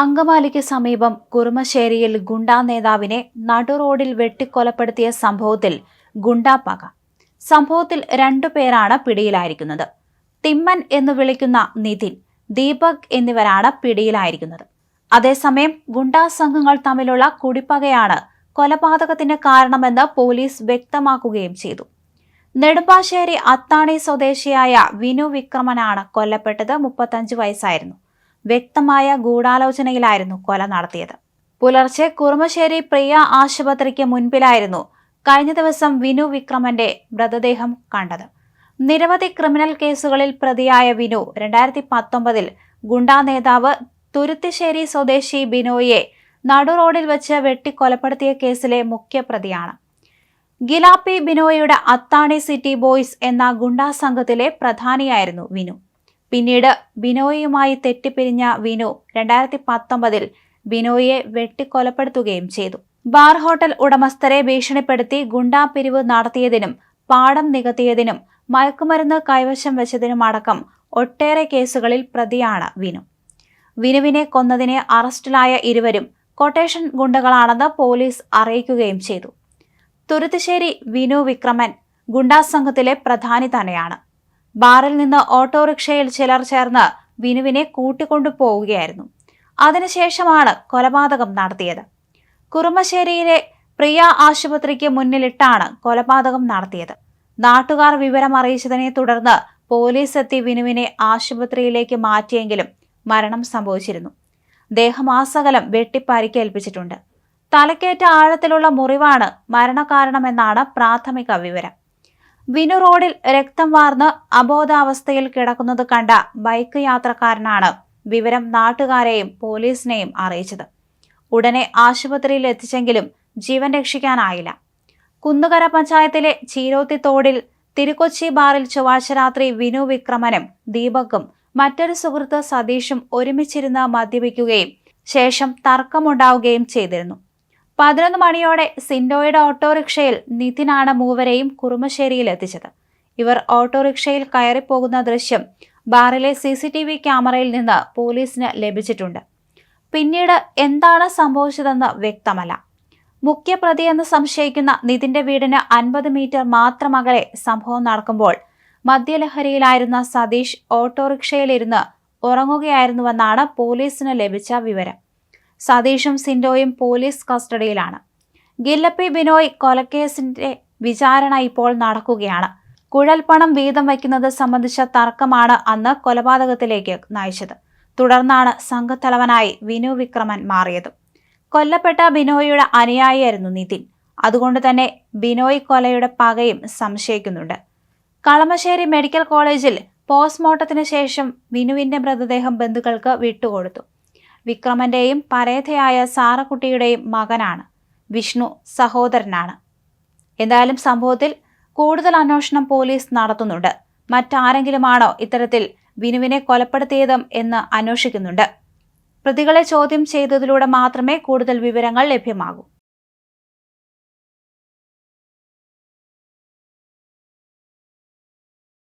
അങ്കമാലിക്ക് സമീപം കുറുമശ്ശേരിയിൽ ഗുണ്ടാ നേതാവിനെ നടുറോഡിൽ വെട്ടിക്കൊലപ്പെടുത്തിയ സംഭവത്തിൽ ഗുണ്ടാപ്പക സംഭവത്തിൽ രണ്ടു പേരാണ് പിടിയിലായിരിക്കുന്നത്. തിമ്മൻ എന്ന് വിളിക്കുന്ന നിതിൻ ദീപക് എന്നിവരാണ് പിടിയിലായിരിക്കുന്നത്. അതേസമയം ഗുണ്ടാ സംഘങ്ങൾ തമ്മിലുള്ള കുടിപ്പകയാണ് കൊലപാതകത്തിന് കാരണമെന്ന് പോലീസ് വ്യക്തമാക്കുകയും ചെയ്തു. നെടുമ്പാശ്ശേരി അത്താണി സ്വദേശിയായ വിനു വിക്രമനാണ് കൊല്ലപ്പെട്ടത് മുപ്പത്തഞ്ച് വയസ്സായിരുന്നു. വ്യക്തമായ ഗൂഢാലോചനയിലായിരുന്നു കൊല നടത്തിയത്. പുലർച്ചെ കുറുമശ്ശേരി പ്രിയ ആശുപത്രിക്ക് മുൻപിലായിരുന്നു കഴിഞ്ഞ ദിവസം വിനു വിക്രമന്റെ മൃതദേഹം കണ്ടത്. നിരവധി ക്രിമിനൽ കേസുകളിൽ പ്രതിയായ വിനു രണ്ടായിരത്തി പത്തൊമ്പതിൽ ഗുണ്ടാ നേതാവ് തുരുത്തിശ്ശേരി സ്വദേശി ബിനോയെ നടു റോഡിൽ വെച്ച് വെട്ടിക്കൊലപ്പെടുത്തിയ കേസിലെ മുഖ്യപ്രതിയാണ് ഗിലാപ്പി ബിനോയുടെ അത്താണി സിറ്റി ബോയ്സ് എന്ന ഗുണ്ടാ സംഘത്തിലെ പ്രധാനിയായിരുന്നു വിനു. പിന്നീട് ബിനോയിയുമായി തെറ്റിപ്പിരിഞ്ഞ വിനു രണ്ടായിരത്തി പത്തൊമ്പതിൽ ബിനോയിയെ വെട്ടിക്കൊലപ്പെടുത്തുകയും ചെയ്തു. ബാർ ഹോട്ടൽ ഉടമസ്ഥരെ ഭീഷണിപ്പെടുത്തി ഗുണ്ടാ പിരിവ് നടത്തിയതിനും പാടം നികത്തിയതിനും മയക്കുമരുന്ന് കൈവശം വെച്ചതിനുമടക്കം ഒട്ടേറെ കേസുകളിൽ പ്രതിയാണ് വിനു. വിനുവിനെ കൊന്നതിനെ അറസ്റ്റിലായ ഇരുവരും കൊട്ടേഷൻ ഗുണ്ടകളാണെന്ന് പോലീസ് അറിയിക്കുകയും ചെയ്തു. തുരുത്തുശ്ശേരി വിനു വിക്രമൻ ഗുണ്ടാ സംഘത്തിലെ പ്രധാനി തന്നെയാണ്. ബാറിൽ നിന്ന് ഓട്ടോറിക്ഷയിൽ ചിലർ ചേർന്ന് വിനുവിനെ കൂട്ടിക്കൊണ്ടു പോവുകയായിരുന്നു അതിനുശേഷമാണ് കൊലപാതകം നടത്തിയത്. കുറുമശ്ശേരിയിലെ പ്രിയ ആശുപത്രിക്ക് മുന്നിലിട്ടാണ് കൊലപാതകം നടത്തിയത്. നാട്ടുകാർ വിവരം അറിയിച്ചതിനെ തുടർന്ന് പോലീസ് എത്തി വിനുവിനെ ആശുപത്രിയിലേക്ക് മാറ്റിയെങ്കിലും മരണം സംഭവിച്ചിരുന്നു. ദേഹമാസകലം വെട്ടിപ്പരിക്കേൽപ്പിച്ചിട്ടുണ്ട്. തലക്കേറ്റ ആഴത്തിലുള്ള മുറിവാണ് മരണകാരണമെന്നാണ് പ്രാഥമിക വിവരം. വിനു റോഡിൽ രക്തം വാർന്ന് അബോധാവസ്ഥയിൽ കിടക്കുന്നത് കണ്ട ബൈക്ക് യാത്രക്കാരനാണ് വിവരം നാട്ടുകാരെയും പോലീസിനെയും അറിയിച്ചത്. ഉടനെ ആശുപത്രിയിൽ എത്തിച്ചെങ്കിലും ജീവൻ രക്ഷിക്കാനായില്ല. കുന്നുകര പഞ്ചായത്തിലെ ചീരോത്തി തോടിൽ തിരുക്കൊച്ചി ബാറിൽ ചൊവ്വാഴ്ച രാത്രി വിനു വിക്രമനും ദീപക്കും മറ്റൊരു സുഹൃത്ത് സതീഷും ഒരുമിച്ചിരുന്ന് മദ്യപിക്കുകയും ശേഷം തർക്കമുണ്ടാവുകയും ചെയ്തിരുന്നു. പതിനൊന്ന് മണിയോടെ സിൻഡോയുടെ ഓട്ടോറിക്ഷയിൽ നിതിനാണ് മൂവരെയും കുറുമശ്ശേരിയിൽ എത്തിച്ചത്. ഇവർ ഓട്ടോറിക്ഷയിൽ കയറിപ്പോകുന്ന ദൃശ്യം ബാറിലെ സി സി ടി വി ക്യാമറയിൽ നിന്ന് പോലീസിന് ലഭിച്ചിട്ടുണ്ട്. പിന്നീട് എന്താണ് സംഭവിച്ചതെന്ന് വ്യക്തമല്ല. മുഖ്യപ്രതിയെന്ന് സംശയിക്കുന്ന നിതിന്റെ വീടിന് അൻപത് മീറ്റർ മാത്രം അകലെ സംഭവം നടക്കുമ്പോൾ മദ്യലഹരിയിലായിരുന്ന സതീഷ് ഓട്ടോറിക്ഷയിലിരുന്ന് ഉറങ്ങുകയായിരുന്നുവെന്നാണ് പോലീസിന് ലഭിച്ച വിവരം. സതീഷും സിൻഡോയും പോലീസ് കസ്റ്റഡിയിലാണ്. ഗില്ലപ്പി ബിനോയ് കൊലക്കേസിന്റെ വിചാരണ ഇപ്പോൾ നടക്കുകയാണ്. കുഴൽപ്പണം വീതം വയ്ക്കുന്നത് സംബന്ധിച്ച തർക്കമാണ് അന്ന് കൊലപാതകത്തിലേക്ക് നയിച്ചത്. തുടർന്നാണ് സംഘത്തലവനായി വിനു വിക്രമൻ മാറിയത്. കൊല്ലപ്പെട്ട ബിനോയിയുടെ അനുയായിയായിരുന്നു നിതിൻ. അതുകൊണ്ട് തന്നെ ബിനോയ് കൊലയുടെ പകയും സംശയിക്കുന്നുണ്ട്. കളമശ്ശേരി മെഡിക്കൽ കോളേജിൽ പോസ്റ്റ്മോർട്ടത്തിന് ശേഷം വിനുവിന്റെ മൃതദേഹം ബന്ധുക്കൾക്ക് വിട്ടുകൊടുത്തു. വിക്രമന്റെയും പരേതയായ സാറക്കുട്ടിയുടെയും മകനാണ്. വിഷ്ണു സഹോദരനാണ്. എന്തായാലും സംഭവത്തിൽ കൂടുതൽ അന്വേഷണം പോലീസ് നടത്തുന്നുണ്ട്. മറ്റാരെങ്കിലുമാണോ ഇത്തരത്തിൽ വിനുവിനെ കൊലപ്പെടുത്തിയതും എന്ന് അന്വേഷിക്കുന്നുണ്ട്. പ്രതികളെ ചോദ്യം ചെയ്തതിലൂടെ മാത്രമേ കൂടുതൽ വിവരങ്ങൾ ലഭ്യമാകൂ.